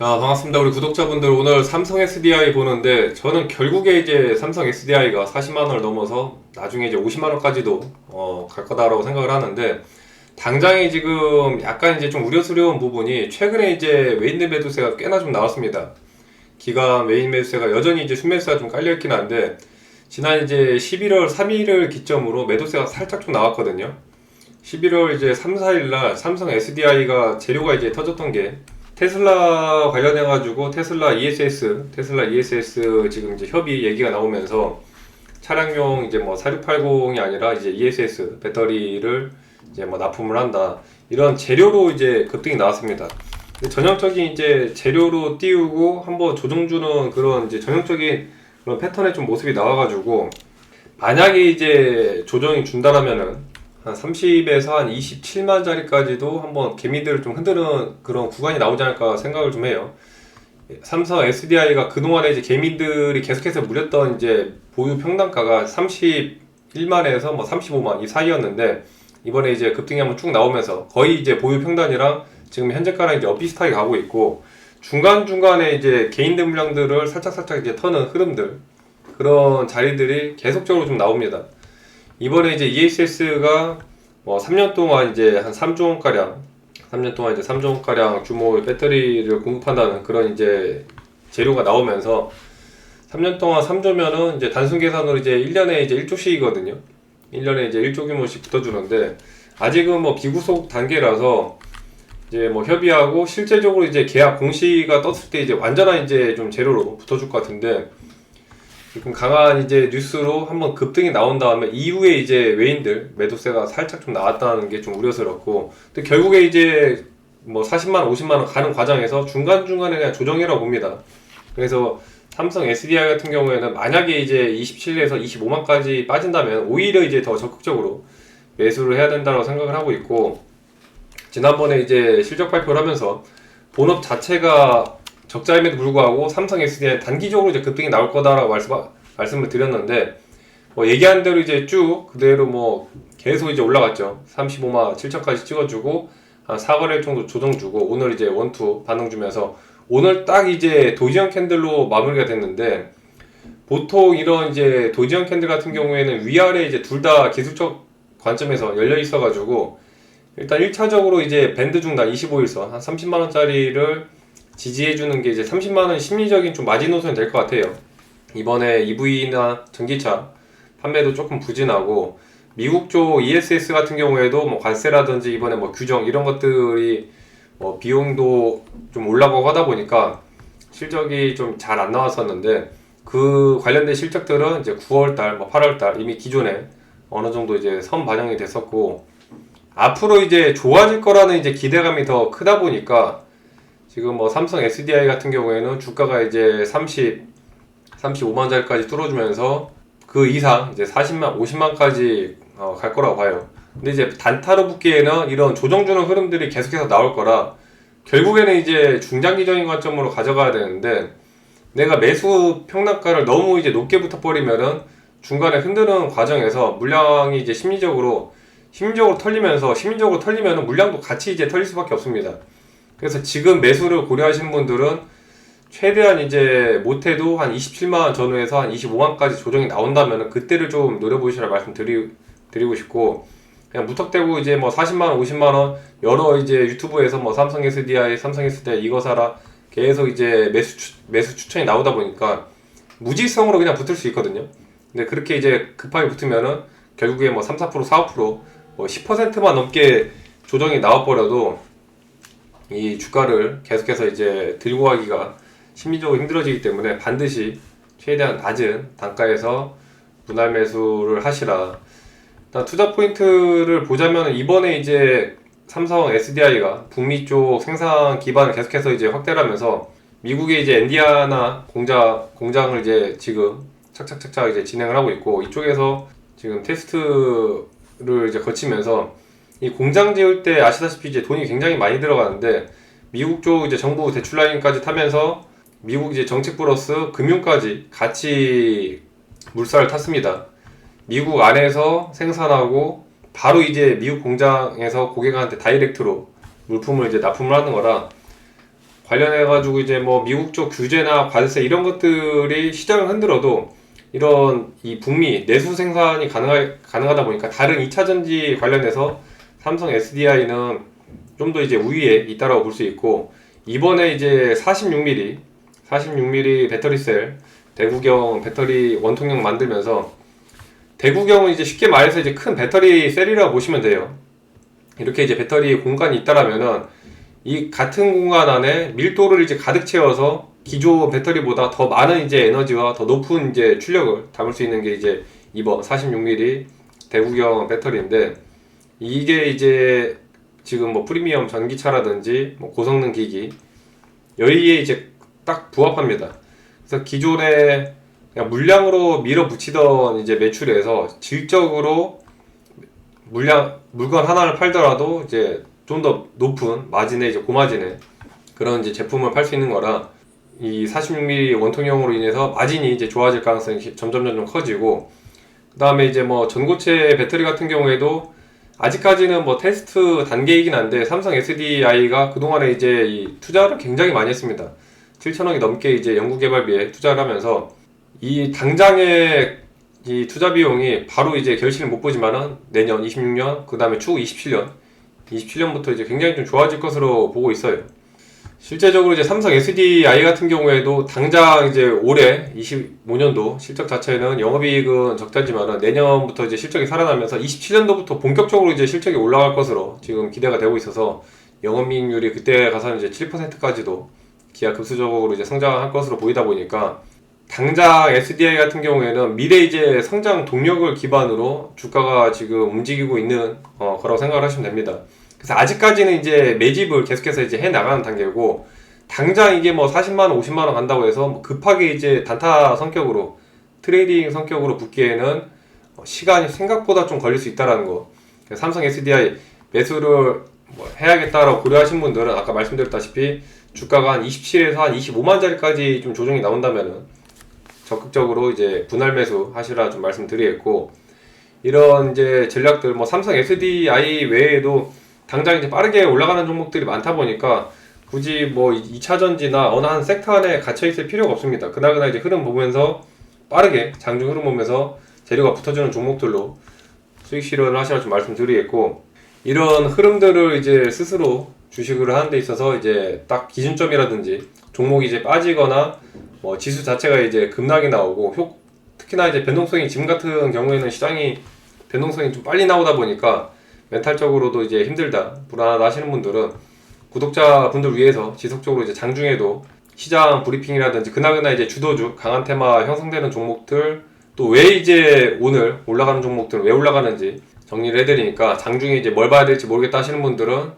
자, 반갑습니다. 우리 구독자분들 오늘 삼성 SDI 보는데 저는 결국에 이제 삼성 SDI가 40만 원을 넘어서 나중에 이제 50만 원까지도 어, 갈 거다라고 생각을 하는데 당장에 지금 약간 이제 좀 우려스러운 부분이 최근에 이제 외인들 매도세가 꽤나 좀 나왔습니다. 기간 외인 매도세가 여전히 이제 순매수가 좀 깔려 있긴 한데 지난 이제 11월 3일을 기점으로 매도세가 살짝 좀 나왔거든요. 11월 이제 3, 4일 날 삼성 SDI가 재료가 이제 터졌던 게 테슬라 관련해 가지고 테슬라 ESS, 테슬라 ESS 지금 이제 협의 얘기가 나오면서 차량용 이제 뭐 4680이 아니라 이제 ESS 배터리를 이제 뭐 납품을 한다. 이런 재료로 이제 급등이 나왔습니다. 전형적인 이제 재료로 띄우고 한번 조정 주는 그런 이제 전형적인 그런 패턴의 좀 모습이 나와가지고 만약에 이제 조정이 준다라면은 한 30에서 한 27만 짜리까지도 한번 개미들을 좀 흔드는 그런 구간이 나오지 않을까 생각을 좀 해요. 삼성 SDI가 그동안에 이제 개미들이 계속해서 물렸던 이제 보유 평단가가 31만에서 뭐 35만 이 사이였는데 이번에 이제 급등이 한번 쭉 나오면서 거의 이제 보유 평단이랑 지금 현재가랑 이제 비슷하게 가고 있고 중간 중간에 이제 개인들 물량들을 살짝 살짝 이제 터는 흐름들 그런 자리들이 계속적으로 좀 나옵니다. 이번에 이제 ESS가 뭐 3년 동안 이제 한 3조 원 가량, 3년 동안 이제 3조 원 가량 규모의 배터리를 공급한다는 그런 이제 재료가 나오면서 3년 동안 3조면은 이제 단순 계산으로 이제 1년에 이제 1조씩이거든요. 1년에 이제 1조 규모씩 붙어주는데 아직은 뭐 비구속 단계라서 이제 뭐 협의하고 실제적으로 이제 계약 공시가 떴을 때 이제 완전한 이제 좀 재료로 붙어줄 것 같은데 지금 강한 이제 뉴스로 한번 급등이 나온 다음에 이후에 이제 외인들 매도세가 살짝 좀 나왔다는 게 좀 우려스럽고 근데 결국에 이제 뭐 40만 원, 50만 원 가는 과정에서 중간중간에 그냥 조정이라고 봅니다. 그래서 삼성 SDI 같은 경우에는 만약에 이제 27에서 25만까지 빠진다면 오히려 이제 더 적극적으로 매수를 해야 된다고 생각을 하고 있고 지난번에 이제 실적 발표를 하면서 본업 자체가 적자임에도 불구하고 삼성 SDI 단기적으로 이제 급등이 나올 거다라고 말씀, 말씀을 드렸는데 뭐 얘기한 대로 이제 쭉 그대로 뭐 계속 이제 올라갔죠. 35만 7천까지 찍어주고 한 4거래 정도 조정 주고 오늘 이제 원투 반응 주면서 오늘 딱 이제 도지형 캔들로 마무리가 됐는데 보통 이런 이제 도지형 캔들 같은 경우에는 위아래 이제 둘 다 기술적 관점에서 열려 있어 가지고 일단 1차적으로 이제 밴드 중단 25일선 한 30만 원짜리를 지지해주는 게 이제 30만 원 심리적인 좀 마지노선이 될 것 같아요. 이번에 EV나 전기차 판매도 조금 부진하고 미국 쪽 ESS 같은 경우에도 뭐 관세라든지 이번에 뭐 규정 이런 것들이 뭐 비용도 좀 올라가고 하다 보니까 실적이 좀 잘 안 나왔었는데 그 관련된 실적들은 이제 9월 달, 뭐 8월 달 이미 기존에 어느 정도 이제 선 반영이 됐었고 앞으로 이제 좋아질 거라는 이제 기대감이 더 크다 보니까 지금 뭐 삼성 SDI 같은 경우에는 주가가 이제 30, 35만짜리까지 뚫어주면서 그 이상 이제 40만, 50만까지 어, 갈 거라고 봐요. 근데 이제 단타로 붙기에는 이런 조정주는 흐름들이 계속해서 나올 거라 결국에는 이제 중장기적인 관점으로 가져가야 되는데 내가 매수 평단가를 너무 이제 높게 붙어버리면은 중간에 흔드는 과정에서 물량이 이제 심리적으로 심리적으로 털리면서 심리적으로 털리면은 물량도 같이 이제 털릴 수밖에 없습니다. 그래서 지금 매수를 고려하시는 분들은 최대한 이제 못해도 한 27만 전후에서 한 25만까지 조정이 나온다면 그때를 좀 노려보시라 말씀 드리, 드리고 싶고 그냥 무턱대고 이제 뭐 40만 원, 50만 원 여러 이제 유튜브에서 뭐 삼성 SDI, 삼성 SDI 이거 사라 계속 이제 매수 추, 매수 추천이 나오다 보니까 무지성으로 그냥 붙을 수 있거든요. 근데 그렇게 이제 급하게 붙으면은 결국에 뭐 3, 4%, 4, 5%뭐 10%만 넘게 조정이 나와버려도 이 주가를 계속해서 이제 들고 가기가 심리적으로 힘들어지기 때문에 반드시 최대한 낮은 단가에서 분할 매수를 하시라. 투자 포인트를 보자면 이번에 이제 삼성 SDI가 북미 쪽 생산 기반을 계속해서 이제 확대를 하면서 미국의 이제 엔디아나 공장 공장을 이제 지금 착착착착 이제 진행을 하고 있고 이쪽에서 지금 테스트를 이제 거치면서 이 공장 지을 때 아시다시피 이제 돈이 굉장히 많이 들어가는데 미국 쪽 이제 정부 대출 라인까지 타면서 미국 이제 정책 플러스 금융까지 같이 물살을 탔습니다. 미국 안에서 생산하고 바로 이제 미국 공장에서 고객한테 다이렉트로 물품을 이제 납품을 하는 거라 관련해 가지고 이제 뭐 미국 쪽 규제나 관세 이런 것들이 시장을 흔들어도 이런 이 북미 내수 생산이 가능하, 가능하다 보니까 다른 2차 전지 관련해서 삼성 SDI는 좀 더 이제 우위에 있다라고 볼 수 있고 이번에 이제 46mm 46mm 배터리 셀 대구경 배터리 원통형 만들면서 대구경은 이제 쉽게 말해서 이제 큰 배터리 셀이라고 보시면 돼요. 이렇게 이제 배터리 공간이 있다라면은 이 같은 공간 안에 밀도를 이제 가득 채워서 기존 배터리보다 더 많은 이제 에너지와 더 높은 이제 출력을 담을 수 있는 게 이제 이번 46mm 대구경 배터리인데 이게 이제 지금 뭐 프리미엄 전기차라든지 뭐 고성능 기기 여기에 이제 딱 부합합니다. 그래서 기존에 물량으로 밀어붙이던 이제 매출에서 질적으로 물량 물건 하나를 팔더라도 이제 좀 더 높은 마진에 이제 고마진에 그런 이제 제품을 팔 수 있는 거라 이 46mm 원통형으로 인해서 마진이 이제 좋아질 가능성이 점점 점점 커지고 그다음에 이제 뭐 전고체 배터리 같은 경우에도 아직까지는 뭐 테스트 단계이긴 한데 삼성 SDI가 그동안에 이제 이 투자를 굉장히 많이 했습니다. 7천억이 넘게 이제 연구 개발비에 투자를 하면서 이 당장의 이 투자 비용이 바로 이제 결실을 못 보지만은 내년 26년 그 다음에 추후 27년 27년부터 이제 굉장히 좀 좋아질 것으로 보고 있어요. 실제적으로 이제 삼성 SDI 같은 경우에도 당장 이제 올해 25년도 실적 자체는 영업이익은 적자지만은 내년부터 이제 실적이 살아나면서 27년도부터 본격적으로 이제 실적이 올라갈 것으로 지금 기대가 되고 있어서 영업이익률이 그때 가서는 이제 7%까지도 기하급수적으로 이제 성장할 것으로 보이다 보니까 당장 SDI 같은 경우에는 미래 이제 성장 동력을 기반으로 주가가 지금 움직이고 있는 어, 거라고 생각을 하시면 됩니다. 그래서 아직까지는 이제 매집을 계속해서 이제 해 나가는 단계고 당장 이게 뭐 40만 원, 50만 원 간다고 해서 뭐 급하게 이제 단타 성격으로 트레이딩 성격으로 붙기에는 어, 시간이 생각보다 좀 걸릴 수 있다라는 거. 삼성 SDI 매수를 뭐 해야겠다라고 고려하신 분들은 아까 말씀드렸다시피 주가가 한 27에서 한 25만 짜리까지 좀 조정이 나온다면은 적극적으로 이제 분할 매수 하시라 좀 말씀드리겠고 이런 이제 전략들 뭐 삼성 SDI 외에도 당장 이제 빠르게 올라가는 종목들이 많다 보니까 굳이 뭐 2차 전지나 어느 한 섹터 안에 갇혀 있을 필요가 없습니다. 그나그나 이제 흐름 보면서 빠르게 장중 흐름 보면서 재료가 붙어주는 종목들로 수익 실현을 하시라 좀 말씀드리겠고 이런 흐름들을 이제 스스로 주식을 하는 데 있어서 이제 딱 기준점이라든지 종목이 이제 빠지거나 뭐 지수 자체가 이제 급락이 나오고 효, 특히나 이제 변동성이 지금 같은 경우에는 시장이 변동성이 좀 빨리 나오다 보니까 멘탈적으로도 이제 힘들다 불안하다 하시는 분들은 구독자분들 위해서 지속적으로 이제 장중에도 시장 브리핑이라든지 그나그나 이제 주도주 강한 테마 형성되는 종목들 또 왜 이제 오늘 올라가는 종목들은 왜 올라가는지 정리를 해드리니까 장중에 이제 뭘 봐야 될지 모르겠다 하시는 분들은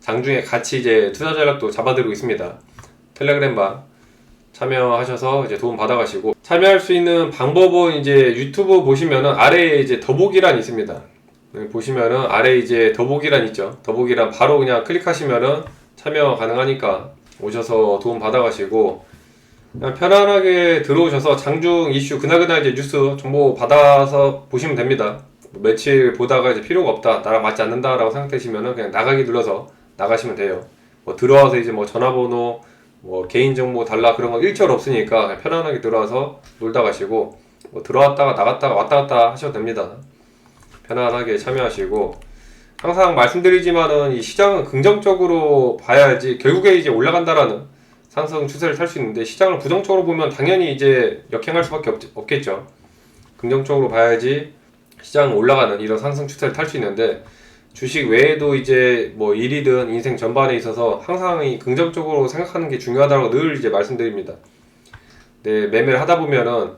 장중에 같이 이제 투자 전략도 잡아드리고 있습니다. 텔레그램 방 참여하셔서 이제 도움 받아가시고 참여할 수 있는 방법은 이제 유튜브 보시면은 아래에 이제 더보기란 있습니다. 여기 보시면은 아래 이제 더보기란 있죠. 더보기란 바로 그냥 클릭하시면은 참여 가능하니까 오셔서 도움 받아가시고 그냥 편안하게 들어오셔서 장중 이슈 그날그날 이제 뉴스 정보 받아서 보시면 됩니다. 뭐 며칠 보다가 이제 필요가 없다, 나랑 맞지 않는다라고 생각되시면은 그냥 나가기 눌러서 나가시면 돼요. 뭐 들어와서 이제 뭐 전화번호, 뭐 개인 정보 달라 그런 거 일절 없으니까 그냥 편안하게 들어와서 놀다 가시고 뭐 들어왔다가 나갔다가 왔다 갔다 하셔도 됩니다. 편안하게 참여하시고 항상 말씀드리지만은 이 시장은 긍정적으로 봐야지 결국에 이제 올라간다라는 상승 추세를 탈 수 있는데 시장을 부정적으로 보면 당연히 이제 역행할 수밖에 없, 없겠죠. 긍정적으로 봐야지 시장 올라가는 이런 상승 추세를 탈 수 있는데 주식 외에도 이제 뭐 일이든 인생 전반에 있어서 항상 이 긍정적으로 생각하는 게 중요하다고 늘 이제 말씀드립니다. 네, 매매를 하다 보면은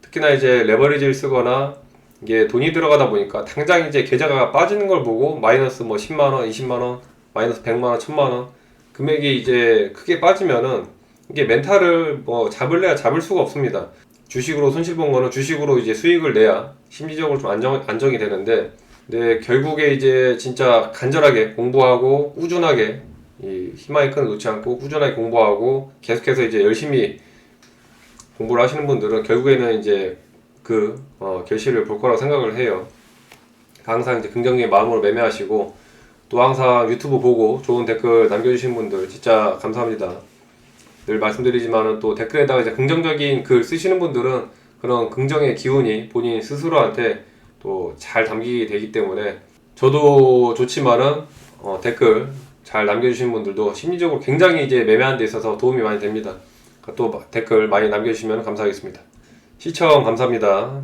특히나 이제 레버리지를 쓰거나 이게 돈이 들어가다 보니까 당장 이제 계좌가 빠지는 걸 보고 마이너스 뭐 10만 원, 20만 원, 마이너스 100만 원, 1000만 원 금액이 이제 크게 빠지면은 이게 멘탈을 뭐 잡을래야 잡을 수가 없습니다. 주식으로 손실 본 거는 주식으로 이제 수익을 내야 심리적으로 좀 안정, 안정이 되는데 네, 결국에 이제 진짜 간절하게 공부하고 꾸준하게 이 희망의 끈을 놓지 않고 꾸준하게 공부하고 계속해서 이제 열심히 공부를 하시는 분들은 결국에는 이제 그 어, 결실을 볼 거라고 생각을 해요. 항상 이제 긍정적인 마음으로 매매하시고 또 항상 유튜브 보고 좋은 댓글 남겨주신 분들 진짜 감사합니다. 늘 말씀드리지만은 또 댓글에다가 이제 긍정적인 글 쓰시는 분들은 그런 긍정의 기운이 본인 스스로한테 또 잘 담기게 되기 때문에 저도 좋지만은 어, 댓글 잘 남겨주시는 분들도 심리적으로 굉장히 이제 매매하는 데 있어서 도움이 많이 됩니다. 또 댓글 많이 남겨주시면 감사하겠습니다. 시청 감사합니다.